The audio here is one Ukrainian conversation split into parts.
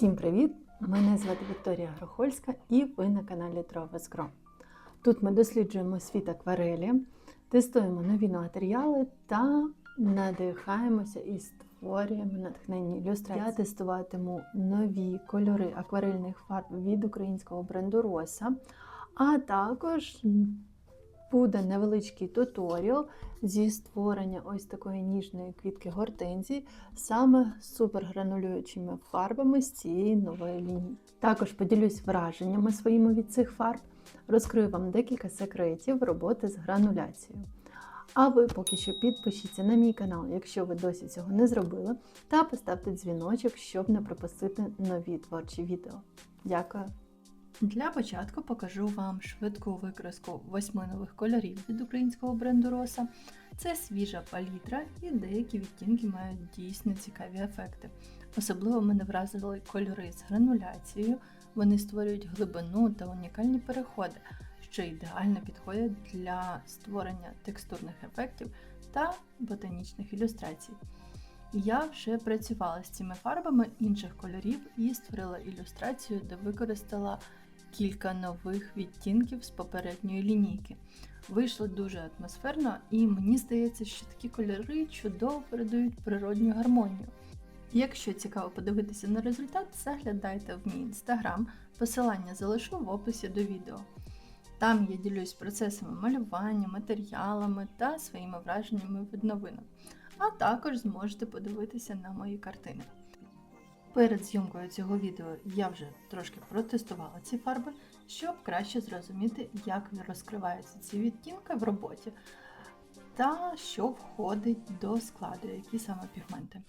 Всім привіт! Мене звати Вікторія Грохольська і ви на каналі Grow. Тут ми досліджуємо світ акварелі, тестуємо нові матеріали та надихаємося і створюємо натхненні ілюстрації. Я тестуватиму нові кольори акварельних фарб від українського бренду Роса, а також буде невеличкий туторіал зі створення ось такої ніжної квітки гортензії саме супергранулюючими фарбами з цієї нової лінії. Також поділюсь враженнями своїми від цих фарб, розкрию вам декілька секретів роботи з грануляцією. А ви поки що підпишіться на мій канал, якщо ви досі цього не зробили, та поставте дзвіночок, щоб не пропустити нові творчі відео. Дякую! Для початку покажу вам швидку викраску восьми нових кольорів від українського бренду Роса. Це свіжа палітра і деякі відтінки мають дійсно цікаві ефекти. Особливо мене вразили кольори з грануляцією, вони створюють глибину та унікальні переходи, що ідеально підходять для створення текстурних ефектів та ботанічних ілюстрацій. Я вже працювала з цими фарбами інших кольорів і створила ілюстрацію, де використала кілька нових відтінків з попередньої лінійки. Вийшло дуже атмосферно, і мені здається, що такі кольори чудово передають природню гармонію. Якщо цікаво подивитися на результат, заглядайте в мій інстаграм, посилання залишу в описі до відео. Там я ділюсь процесами малювання, матеріалами та своїми враженнями від новинок, а також зможете подивитися на мої картини. Перед зйомкою цього відео я вже трошки протестувала ці фарби, щоб краще зрозуміти, як розкриваються ці відтінки в роботі, та що входить до складу, які саме пігменти.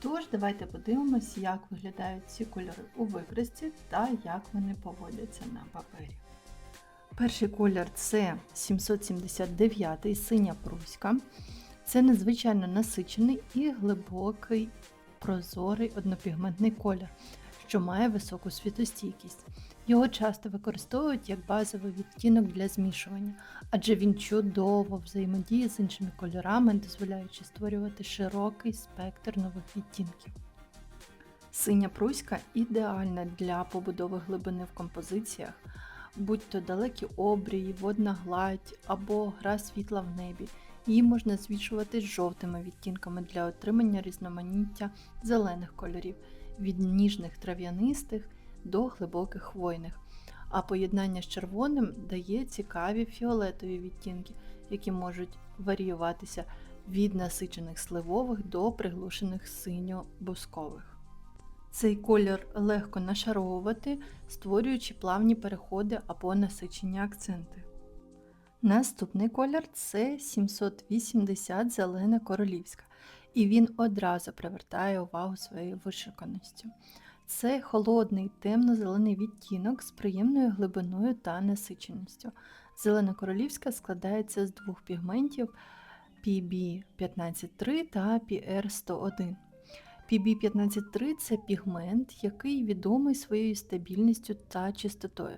Тож, давайте подивимось, як виглядають ці кольори у викрасці та як вони поводяться на папері. Перший колір це 779 синя пруська. Це надзвичайно насичений і глибокий прозорий однопігментний колір, що має високу світостійкість. Його часто використовують як базовий відтінок для змішування, адже він чудово взаємодіє з іншими кольорами, дозволяючи створювати широкий спектр нових відтінків. Синя пруська ідеальна для побудови глибини в композиціях, будь то далекі обрії, водна гладь або гра світла в небі. Її можна змішувати з жовтими відтінками для отримання різноманіття зелених кольорів, від ніжних трав'янистих до глибоких хвойних. А поєднання з червоним дає цікаві фіолетові відтінки, які можуть варіюватися від насичених сливових до приглушених синьо-бускових. Цей колір легко нашаровувати, створюючи плавні переходи або насичені акценти. Наступний колір це 780 зелена королівська, і він одразу привертає увагу своєю вишиканістю. Це холодний темно-зелений відтінок з приємною глибиною та насиченістю. Зелена королівська складається з двох пігментів PB153 та PR101. PB153 це пігмент, який відомий своєю стабільністю та чистотою.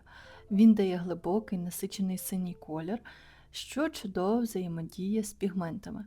Він дає глибокий насичений синій колір, що чудово взаємодіє з пігментами.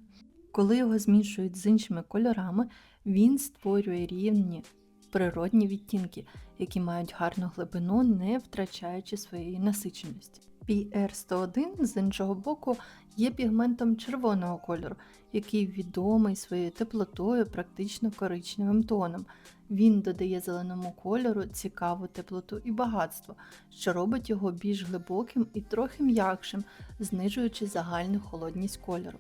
Коли його змішують з іншими кольорами, він створює рівні природні відтінки, які мають гарну глибину, не втрачаючи своєї насиченості. PR101 з іншого боку є пігментом червоного кольору, який відомий своєю теплотою, практично коричневим тоном. Він додає зеленому кольору цікаву теплоту і багатство, що робить його більш глибоким і трохи м'якшим, знижуючи загальну холодність кольору.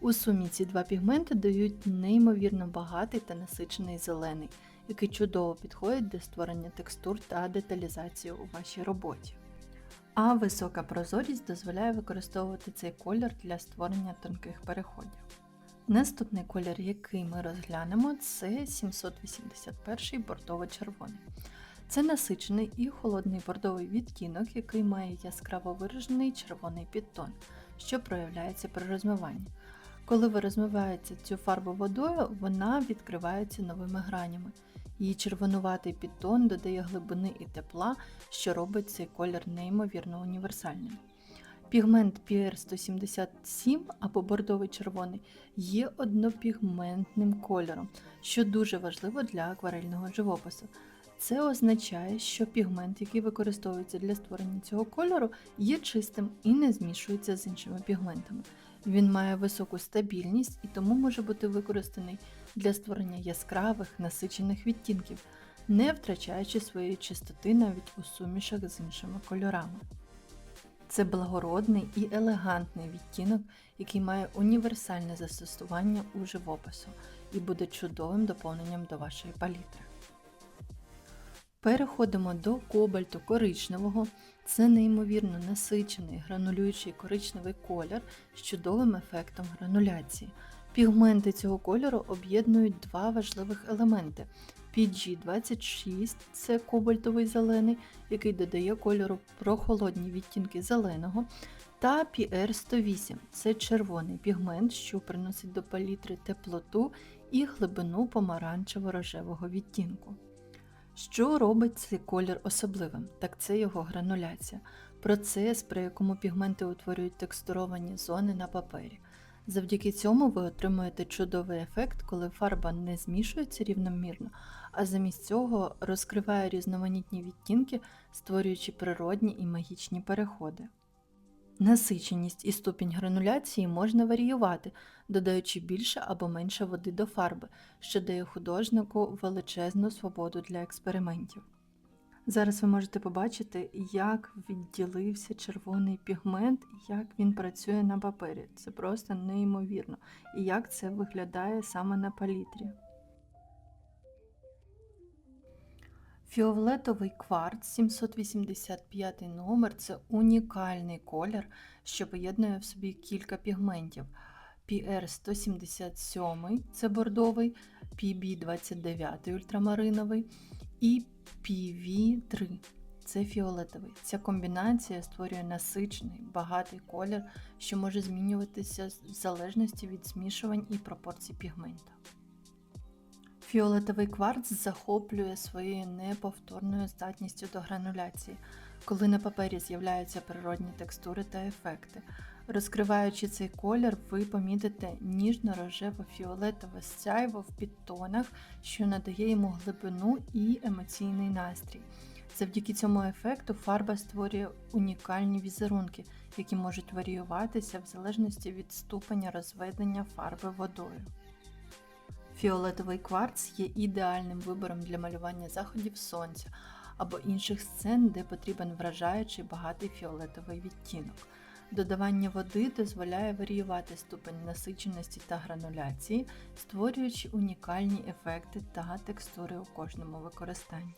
У сумі ці два пігменти дають неймовірно багатий та насичений зелений, який чудово підходить для створення текстур та деталізації у вашій роботі. А висока прозорість дозволяє використовувати цей колір для створення тонких переходів. Наступний колір, який ми розглянемо, це 781 бордово-червоний. Це насичений і холодний бордовий відтінок, який має яскраво виражений червоний підтон, що проявляється при розмиванні. Коли ви розмиваєте цю фарбу водою, вона відкривається новими гранями. Її червонуватий підтон додає глибини і тепла, що робить цей колір неймовірно універсальним. Пігмент PR177 або бордовий червоний є однопігментним кольором, що дуже важливо для акварельного живопису. Це означає, що пігмент, який використовується для створення цього кольору, є чистим і не змішується з іншими пігментами. Він має високу стабільність і тому може бути використаний для створення яскравих насичених відтінків, не втрачаючи своєї чистоти навіть у сумішах з іншими кольорами. Це благородний і елегантний відтінок, який має універсальне застосування у живопису і буде чудовим доповненням до вашої палітри. Переходимо до кобальту коричневого. Це неймовірно насичений гранулюючий коричневий колір з чудовим ефектом грануляції. Пігменти цього кольору об'єднують два важливих елементи. PG26 це кобальтовий зелений, який додає кольору прохолодні відтінки зеленого, та PR108 це червоний пігмент, що приносить до палітри теплоту і глибину помаранчево-рожевого відтінку. Що робить цей колір особливим? Так це його грануляція, процес, при якому пігменти утворюють текстуровані зони на папері. Завдяки цьому ви отримуєте чудовий ефект, коли фарба не змішується рівномірно, а замість цього розкриває різноманітні відтінки, створюючи природні і магічні переходи. Насиченість і ступінь грануляції можна варіювати, додаючи більше або менше води до фарби, що дає художнику величезну свободу для експериментів. Зараз ви можете побачити, як відділився червоний пігмент як він працює на папері. Це просто неймовірно. І як це виглядає саме на палітрі. Фіолетовий кварц 785 номер це унікальний колір, що поєднує в собі кілька пігментів. PR177 це бордовий, PB29 ультрамариновий і PV3 це фіолетовий. Ця комбінація створює насичений, багатий колір, що може змінюватися в залежності від змішувань і пропорцій пігмента. Фіолетовий кварц захоплює своєю неповторною здатністю до грануляції, коли на папері з'являються природні текстури та ефекти. Розкриваючи цей колір, ви помітите ніжно-рожево-фіолетове сяйво в підтонах, що надає йому глибину і емоційний настрій. Завдяки цьому ефекту фарба створює унікальні візерунки, які можуть варіюватися в залежності від ступеня розведення фарби водою. Фіолетовий кварц є ідеальним вибором для малювання заходів сонця або інших сцен, де потрібен вражаючий багатий фіолетовий відтінок. Додавання води дозволяє варіювати ступень насиченості та грануляції, створюючи унікальні ефекти та текстури у кожному використанні.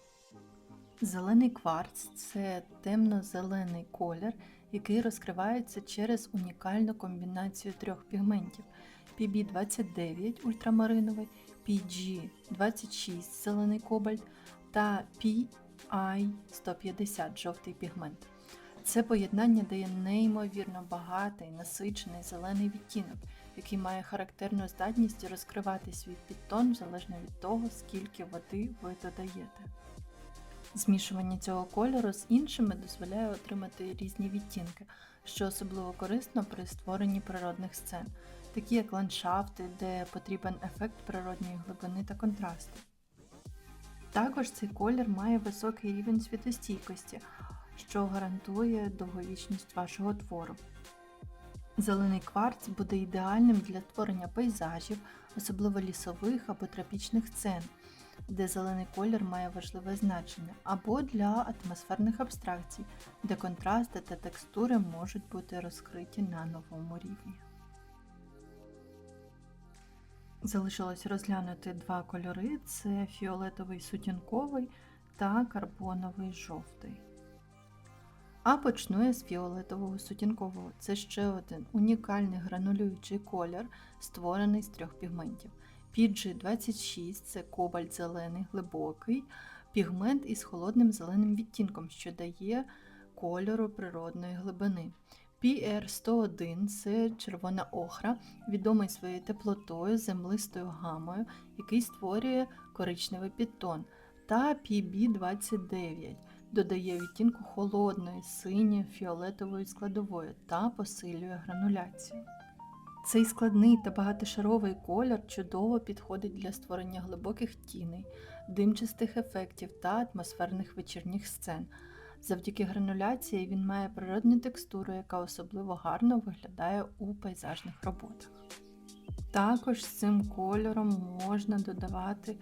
Зелений кварц це темно-зелений колір, який розкривається через унікальну комбінацію трьох пігментів PB29 ультрамариновий, PG26 зелений кобальт та PI150 жовтий пігмент. Це поєднання дає неймовірно багатий, насичений зелений відтінок, який має характерну здатність розкривати свій підтон залежно від того, скільки води ви додаєте. Змішування цього кольору з іншими дозволяє отримати різні відтінки, що особливо корисно при створенні природних сцен, такі як ландшафти, де потрібен ефект природньої глибини та контрасту. Також цей колір має високий рівень світостійкості, що гарантує довговічність вашого твору. Зелений кварц буде ідеальним для створення пейзажів, особливо лісових або тропічних сцен, де зелений колір має важливе значення, або для атмосферних абстракцій, де контрасти та текстури можуть бути розкриті на новому рівні. Залишилось розглянути два кольори: це фіолетовий сутінковий та карбоновий жовтий. А почну я з фіолетового сутінкового. Це ще один унікальний гранулюючий колір, створений з трьох пігментів. PG26 це кобальт зелений глибокий пігмент із холодним зеленим відтінком, що дає кольору природної глибини. PR101 це червона охра, відомий своєю теплотою, землистою гамою, який створює коричневий підтон. Та PB29 додає відтінку холодної, синьої, фіолетової складової та посилює грануляцію. Цей складний та багатошаровий колір чудово підходить для створення глибоких тіней, димчастих ефектів та атмосферних вечірніх сцен. Завдяки грануляції він має природну текстуру, яка особливо гарно виглядає у пейзажних роботах. Також з цим кольором можна додавати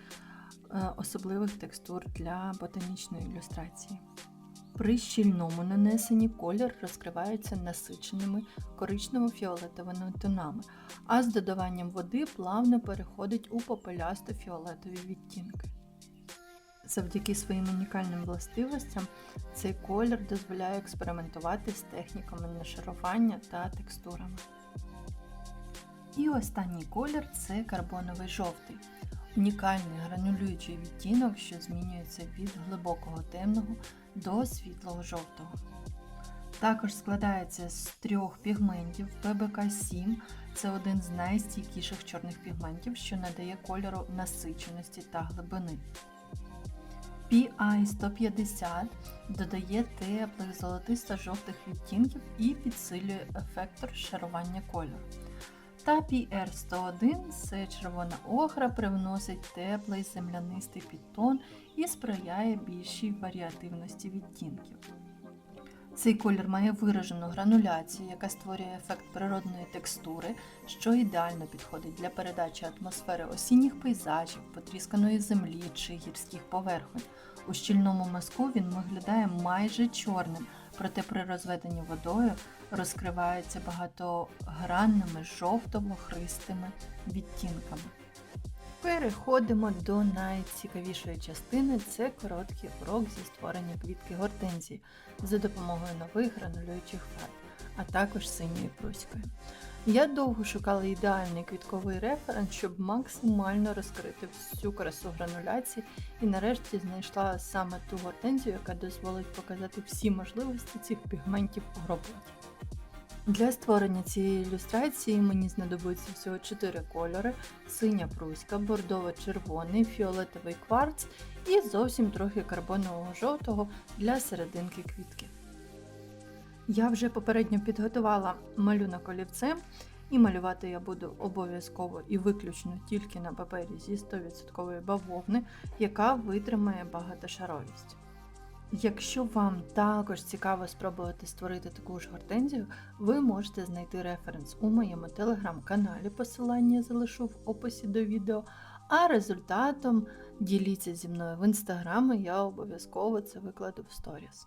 особливих текстур для ботанічної ілюстрації. При щільному нанесенні колір розкривається насиченими коричнево-фіолетовими тонами, а з додаванням води плавно переходить у попелясто-фіолетові відтінки. Завдяки своїм унікальним властивостям цей колір дозволяє експериментувати з техніками нашарування та текстурами. І останній колір це карбоновий жовтий, унікальний гранулюючий відтінок, що змінюється від глибокого темного до світлого жовтого. Також складається з трьох пігментів PBK7 це один з найстійкіших чорних пігментів, що надає кольору насиченості та глибини. PI150 додає теплих золотисто-жовтих відтінків і підсилює ефект розшарування кольору. Та PR101 це червона охра привносить теплий землянистий підтон і сприяє більшій варіативності відтінків. Цей колір має виражену грануляцію, яка створює ефект природної текстури, що ідеально підходить для передачі атмосфери осінніх пейзажів, потрісканої землі чи гірських поверхонь. У щільному мазку він виглядає майже чорним, проте при розведенні водою розкривається багатогранними жовто-мохристими відтінками. Переходимо до найцікавішої частини це короткий урок зі створення квітки гортензії за допомогою нових гранулюючих фарб, а також синьої пруської. Я довго шукала ідеальний квітковий референс, щоб максимально розкрити всю красу грануляції, і нарешті знайшла саме ту гортензію, яка дозволить показати всі можливості цих пігментів у роботі. Для створення цієї ілюстрації мені знадобиться всього 4 кольори: синя пруська, бордово-червоний, фіолетовий кварц і зовсім трохи карбонового жовтого для серединки квітки. Я вже попередньо підготувала малюнок олівцем, і малювати я буду обов'язково і виключно тільки на папері зі 100% бавовни, яка витримає багатошаровість. Якщо вам також цікаво спробувати створити таку ж гортензію, ви можете знайти референс у моєму телеграм-каналі, посилання залишу в описі до відео, а результатом діліться зі мною в інстаграм, і я обов'язково це викладу в сторіс.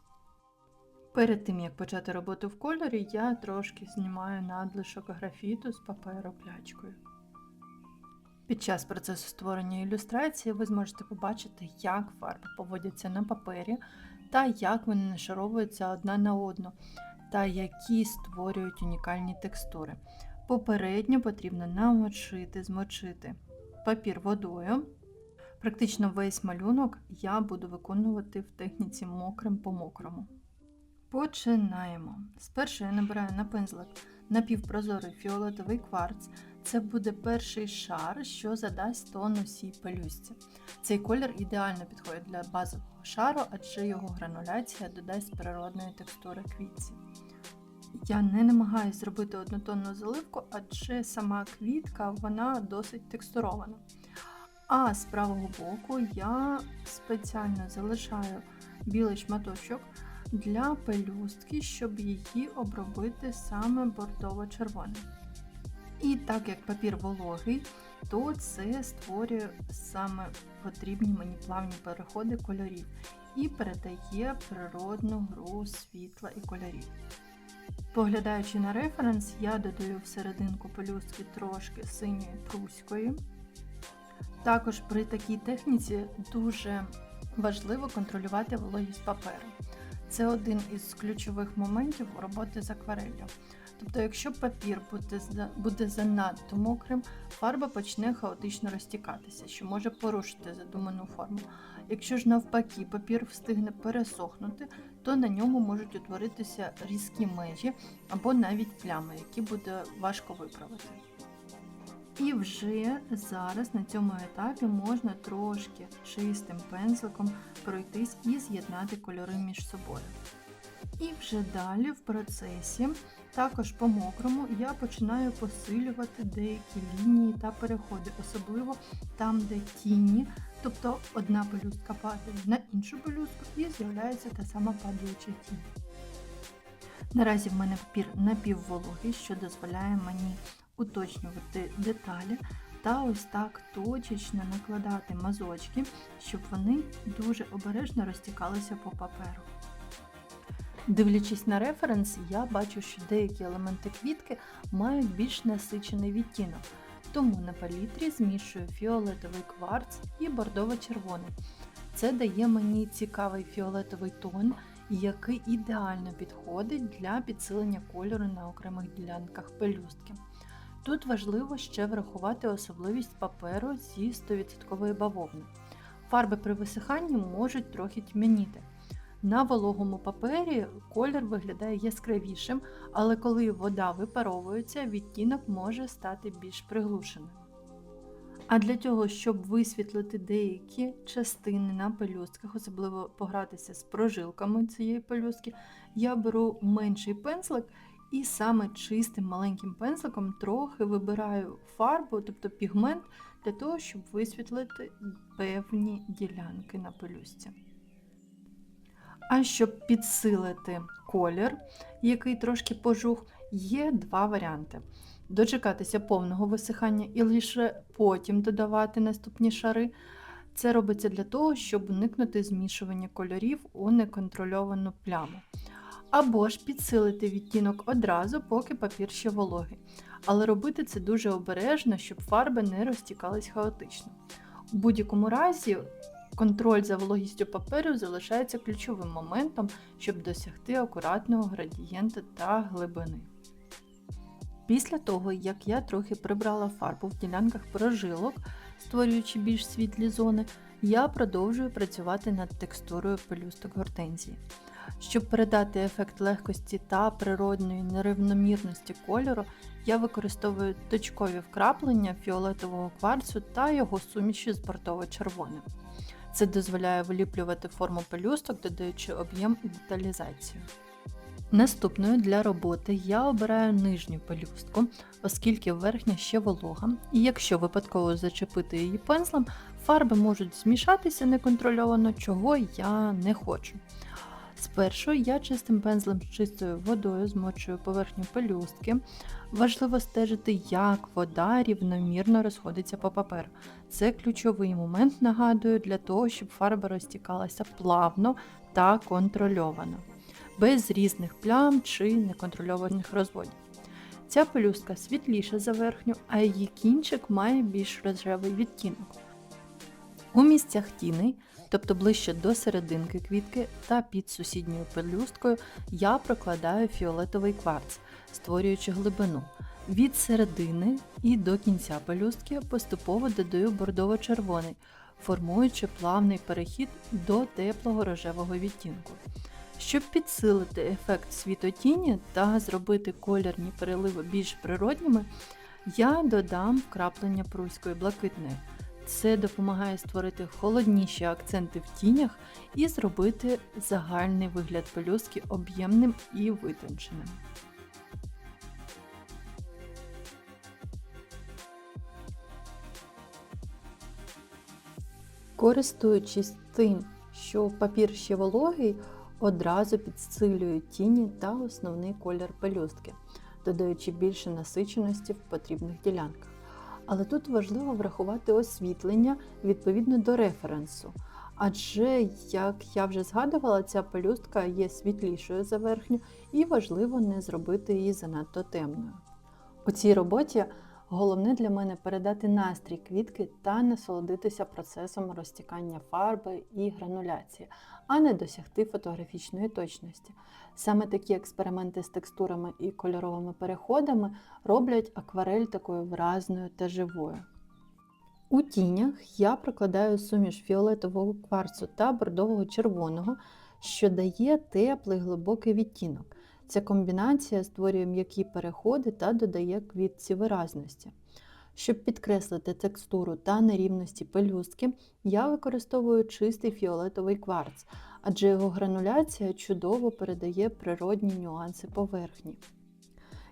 Перед тим як почати роботу в кольорі, я трошки знімаю надлишок графіту з паперу плячкою. Під час процесу створення ілюстрації ви зможете побачити, як фарби поводяться на папері, та як вони нашаровуються одна на одну, та які створюють унікальні текстури. Попередньо потрібно намочити, змочити папір водою. Практично весь малюнок я буду виконувати в техніці мокрим по мокрому. Починаємо. Спершу я набираю на пензлик напівпрозорий фіолетовий кварц. Це буде перший шар, що задасть тон усій пелюстці. Цей колір ідеально підходить для базового шару, адже його грануляція додасть природної текстури квітці. Я не намагаюся зробити однотонну заливку, адже сама квітка вона досить текстурована. А з правого боку я спеціально залишаю білий шматочок для пелюстки, щоб її обробити саме бордово-червоним. І так як папір вологий, то це створює саме потрібні мені плавні переходи кольорів і передає природну гру світла і кольорів. Поглядаючи на референс, я додаю в серединку пелюстки трошки синьої пруської. Також при такій техніці дуже важливо контролювати вологість паперу. Це один із ключових моментів роботи з аквареллю. Тобто, якщо папір буде, буде занадто мокрим, фарба почне хаотично розтікатися, що може порушити задуману форму. Якщо ж навпаки папір встигне пересохнути, то на ньому можуть утворитися різкі межі або навіть плями, які буде важко виправити. І вже зараз на цьому етапі можна трошки чистим пензликом пройтись і з'єднати кольори між собою. І вже далі в процесі, також по мокрому, я починаю посилювати деякі лінії та переходи, особливо там, де тіні, тобто одна пелюстка падає на іншу пелюстку і з'являється та сама падаюча тінь. Наразі в мене папір напіввологий, що дозволяє мені уточнювати деталі та ось так точечно накладати мазочки, щоб вони дуже обережно розтікалися по паперу. Дивлячись на референс, я бачу, що деякі елементи квітки мають більш насичений відтінок, тому на палітрі змішую фіолетовий кварц і бордово-червоний. Це дає мені цікавий фіолетовий тон, який ідеально підходить для підсилення кольору на окремих ділянках пелюстки. Тут важливо ще врахувати особливість паперу зі 100% бавовни. Фарби при висиханні можуть трохи тьмяніти. На вологому папері колір виглядає яскравішим, але коли вода випаровується, відтінок може стати більш приглушеним. А для того, щоб висвітлити деякі частини на пелюстках, особливо погратися з прожилками цієї пелюстки, я беру менший пензлик і саме чистим маленьким пензликом трохи вибираю фарбу, тобто пігмент, для того, щоб висвітлити певні ділянки на пелюстці. А щоб підсилити колір, який трошки пожух, є два варіанти. Дочекатися повного висихання і лише потім додавати наступні шари. Це робиться для того, щоб уникнути змішування кольорів у неконтрольовану пляму. Або ж підсилити відтінок одразу, поки папір ще вологий. Але робити це дуже обережно, щоб фарби не розтікались хаотично. У будь-якому разі, контроль за вологістю паперу залишається ключовим моментом, щоб досягти акуратного градієнта та глибини. Після того, як я трохи прибрала фарбу в ділянках прожилок, створюючи більш світлі зони, я продовжую працювати над текстурою пелюсток гортензії. Щоб передати ефект легкості та природної нерівномірності кольору, я використовую точкові вкраплення фіолетового кварцу та його суміші з бордово-червоним. Це дозволяє виліплювати форму пелюсток, додаючи об'єм і деталізацію. Наступною для роботи я обираю нижню пелюстку, оскільки верхня ще волога, і якщо випадково зачепити її пензлем, фарби можуть змішатися неконтрольовано, чого я не хочу. Спершу я чистим пензлем з чистою водою змочую поверхню пелюстки. Важливо стежити, як вода рівномірно розходиться по паперу. Це ключовий момент, нагадую, для того, щоб фарба розтікалася плавно та контрольовано, без різних плям чи неконтрольованих розводів. Ця пелюстка світліша за верхню, а її кінчик має більш рожевий відтінок. У місцях тіней, тобто ближче до серединки квітки та під сусідньою пелюсткою, я прокладаю фіолетовий кварц, створюючи глибину. Від середини і до кінця пелюстки поступово додаю бордово-червоний, формуючи плавний перехід до теплого рожевого відтінку. Щоб підсилити ефект світотіні та зробити колірні переливи більш природніми, я додам вкраплення пруської блакитної. Це допомагає створити холодніші акценти в тінях і зробити загальний вигляд пелюстки об'ємним і витонченим. Користуючись тим, що папір ще вологий, одразу підсилюю тіні та основний колір пелюстки, додаючи більше насиченості в потрібних ділянках. Але тут важливо врахувати освітлення відповідно до референсу. Адже, як я вже згадувала, ця пелюстка є світлішою за верхню і важливо не зробити її занадто темною. У цій роботі головне для мене передати настрій квітки та насолодитися процесом розтікання фарби і грануляції, а не досягти фотографічної точності. Саме такі експерименти з текстурами і кольоровими переходами роблять акварель такою виразною та живою. У тінях я прокладаю суміш фіолетового кварцу та бордового червоного, що дає теплий глибокий відтінок. Ця комбінація створює м'які переходи та додає квітці виразності. Щоб підкреслити текстуру та нерівності пелюстки, я використовую чистий фіолетовий кварц, адже його грануляція чудово передає природні нюанси поверхні.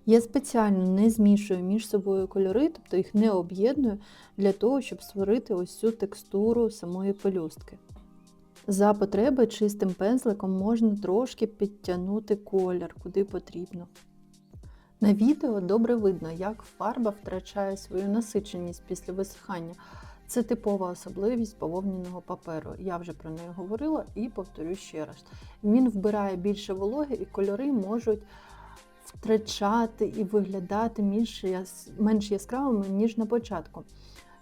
Я спеціально не змішую між собою кольори, тобто їх не об'єдную для того, щоб створити ось цю текстуру самої пелюстки. За потреби чистим пензликом можна трошки підтягнути колір, куди потрібно. На відео добре видно, як фарба втрачає свою насиченість після висихання. Це типова особливість бавовняного паперу. Я вже про неї говорила і повторю ще раз. Він вбирає більше вологи і кольори можуть втрачати і виглядати менш, яскравими, ніж на початку.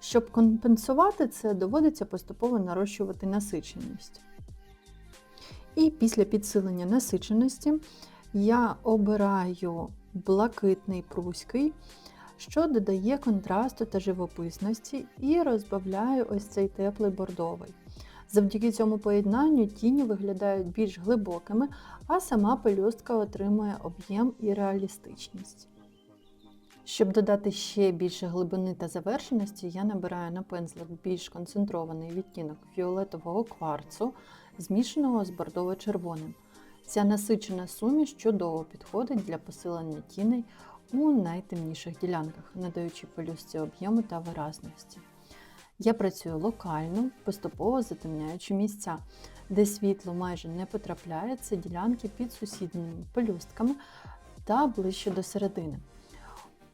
Щоб компенсувати це, доводиться поступово нарощувати насиченість. І після підсилення насиченості я обираю блакитний пруський, що додає контрасту та живописності, і розбавляю ось цей теплий бордовий. Завдяки цьому поєднанню тіні виглядають більш глибокими, а сама пелюстка отримує об'єм і реалістичність. Щоб додати ще більше глибини та завершеності, я набираю на пензлик більш концентрований відтінок фіолетового кварцу, змішаного з бордово-червоним. Ця насичена суміш чудово підходить для посилення тіней у найтемніших ділянках, надаючи пелюстці об'єму та виразності. Я працюю локально, поступово затемняючи місця, де світло майже не потрапляє, це ділянки під сусідніми пелюстками та ближче до середини.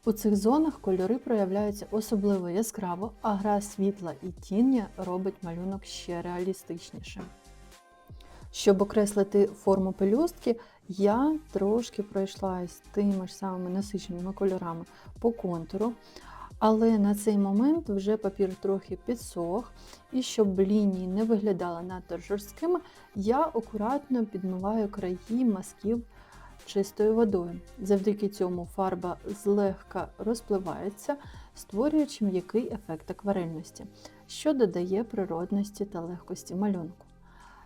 У цих зонах кольори проявляються особливо яскраво, а гра світла і тіні робить малюнок ще реалістичнішим. Щоб окреслити форму пелюстки, я трошки пройшлась тими ж самими насиченими кольорами по контуру, але на цей момент вже папір трохи підсох, і щоб лінії не виглядали надто жорсткими, я акуратно підмиваю краї мазків чистою водою. Завдяки цьому фарба злегка розпливається, створюючи м'який ефект акварельності, що додає природності та легкості малюнку.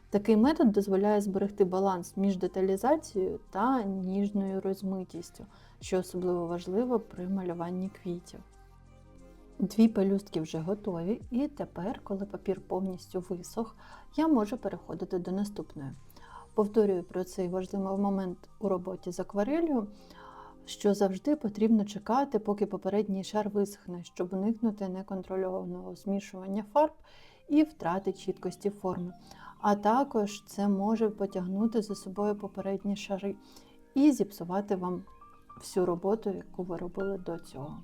Такий метод дозволяє зберегти баланс між деталізацією та ніжною розмитістю, що особливо важливо при малюванні квітів. Дві пелюстки вже готові, і тепер, коли папір повністю висох, я можу переходити до наступної. Повторюю про цей важливий момент у роботі з акварелью, що завжди потрібно чекати, поки попередній шар висохне, щоб уникнути неконтрольованого змішування фарб і втрати чіткості форми. А також це може потягнути за собою попередні шари і зіпсувати вам всю роботу, яку ви робили до цього.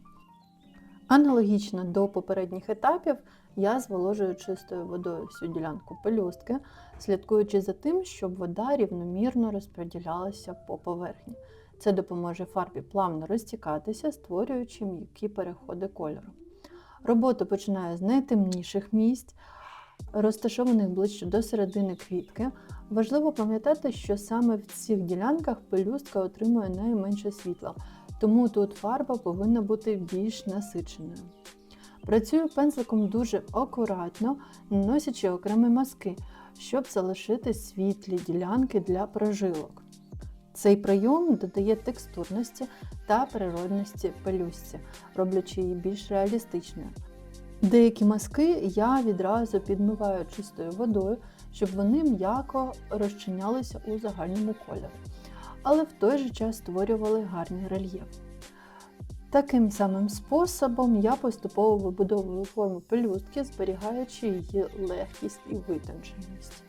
Аналогічно до попередніх етапів я зволожую чистою водою всю ділянку пелюстки, слідкуючи за тим, щоб вода рівномірно розподілялася по поверхні. Це допоможе фарбі плавно розтікатися, створюючи м'які переходи кольору. Роботу починаю з найтемніших місць, розташованих ближче до середини квітки. Важливо пам'ятати, що саме в цих ділянках пелюстка отримує найменше світла, тому тут фарба повинна бути більш насиченою. Працюю пензликом дуже акуратно, наносячи окремі мазки, щоб залишити світлі ділянки для прожилок. Цей прийом додає текстурності та природності пелюстці, роблячи її більш реалістичною. Деякі мазки я відразу підмиваю чистою водою, щоб вони м'яко розчинялися у загальному кольорі, але в той же час створювали гарний рельєф. Таким самим способом я поступово вибудовую форму пелюстки, зберігаючи її легкість і витонченість.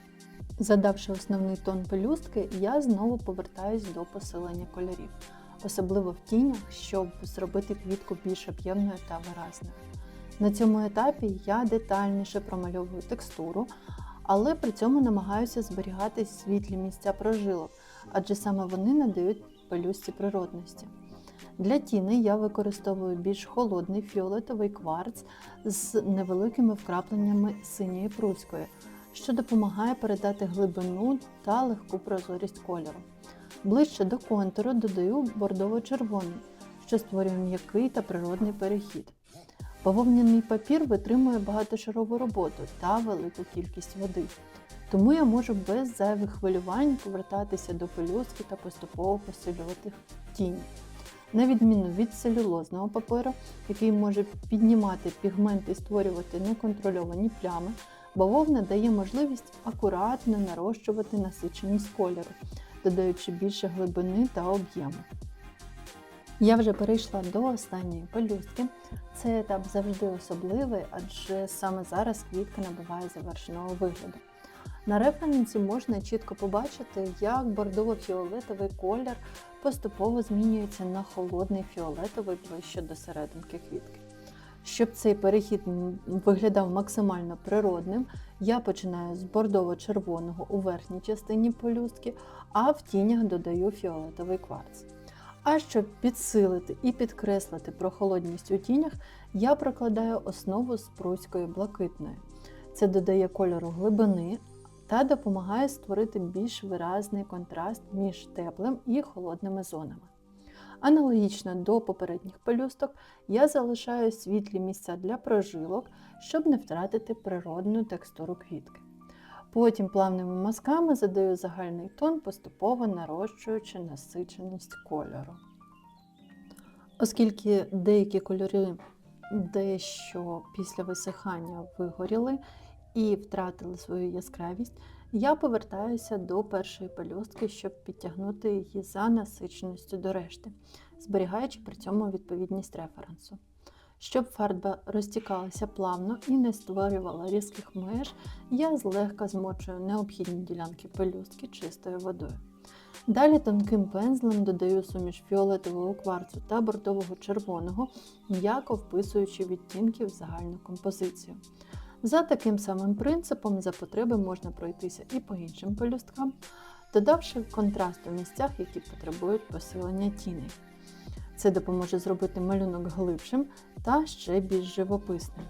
Задавши основний тон пелюстки, я знову повертаюсь до посилення кольорів, особливо в тінях, щоб зробити квітку більш об'ємною та виразною. На цьому етапі я детальніше промальовую текстуру, але при цьому намагаюся зберігати світлі місця прожилок, адже саме вони надають пелюстці природності. Для тіни я використовую більш холодний фіолетовий кварц з невеликими вкрапленнями синьої пруської, що допомагає передати глибину та легку прозорість кольору. Ближче до контуру додаю бордово-червоний, що створює м'який та природний перехід. Бавовняний папір витримує багатошарову роботу та велику кількість води, тому я можу без зайвих хвилювань повертатися до пелюстки та поступово посилювати тінь. На відміну від целюлозного паперу, який може піднімати пігмент і створювати неконтрольовані плями, бавовна дає можливість акуратно нарощувати насиченість кольору, додаючи більше глибини та об'єму. Я вже перейшла до останньої пелюстки. Цей етап завжди особливий, адже саме зараз квітка набуває завершеного вигляду. На референсі можна чітко побачити, як бордово-фіолетовий колір поступово змінюється на холодний фіолетовий ближче до серединки квітки. Щоб цей перехід виглядав максимально природним, я починаю з бордово-червоного у верхній частині пелюстки, а в тінях додаю фіолетовий кварц. А щоб підсилити і підкреслити прохолодність у тінях, я прокладаю основу з пруської блакитної. Це додає кольору глибини та допомагає створити більш виразний контраст між теплим і холодними зонами. Аналогічно до попередніх пелюсток, я залишаю світлі місця для прожилок, щоб не втратити природну текстуру квітки. Потім плавними мазками задаю загальний тон, поступово нарощуючи насиченість кольору. Оскільки деякі кольори дещо після висихання вигоріли і втратили свою яскравість, я повертаюся до першої пелюстки, щоб підтягнути її за насиченістю до решти, зберігаючи при цьому відповідність референсу. Щоб фарба розтікалася плавно і не створювала різких меж, я злегка змочую необхідні ділянки пелюстки чистою водою. Далі тонким пензлем додаю суміш фіолетового кварцу та бордового червоного, м'яко вписуючи відтінки в загальну композицію. За таким самим принципом, за потреби можна пройтися і по іншим пелюсткам, додавши контраст у місцях, які потребують посилення тіней. Це допоможе зробити малюнок глибшим та ще більш живописним.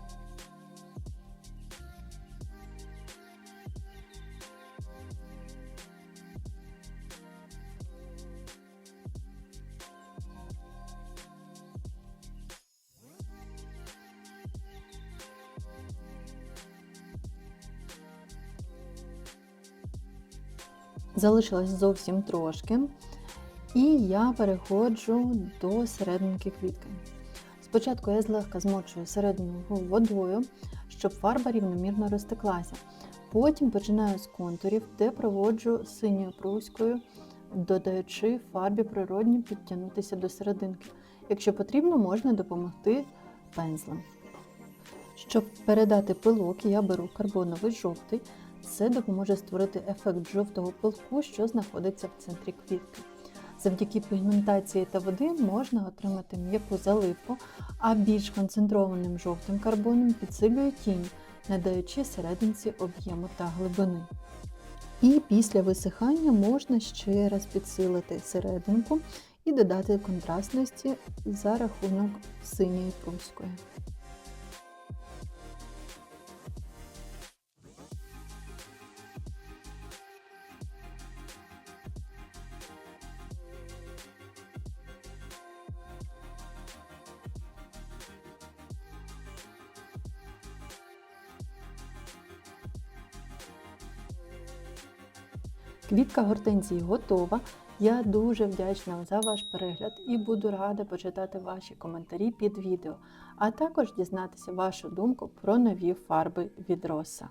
Залишилось зовсім трошки, і я переходжу до серединки квітки. Спочатку я злегка змочую середину водою, щоб фарба рівномірно розтеклася. Потім починаю з контурів, де проводжу синьою пруською, додаючи фарбі природні підтягнутися до серединки. Якщо потрібно, можна допомогти пензлем. Щоб передати пилок, я беру карбоновий жовтий. Це допоможе створити ефект жовтого пилку, що знаходиться в центрі квітки. Завдяки пігментації та води можна отримати м'яку заливку, а більш концентрованим жовтим карбоном підсилює тінь, надаючи серединці об'єму та глибини. І після висихання можна ще раз підсилити серединку і додати контрастності за рахунок синьої пруської. Квітка гортензії готова. Я дуже вдячна за ваш перегляд і буду рада почитати ваші коментарі під відео, а також дізнатися вашу думку про нові фарби від Роса.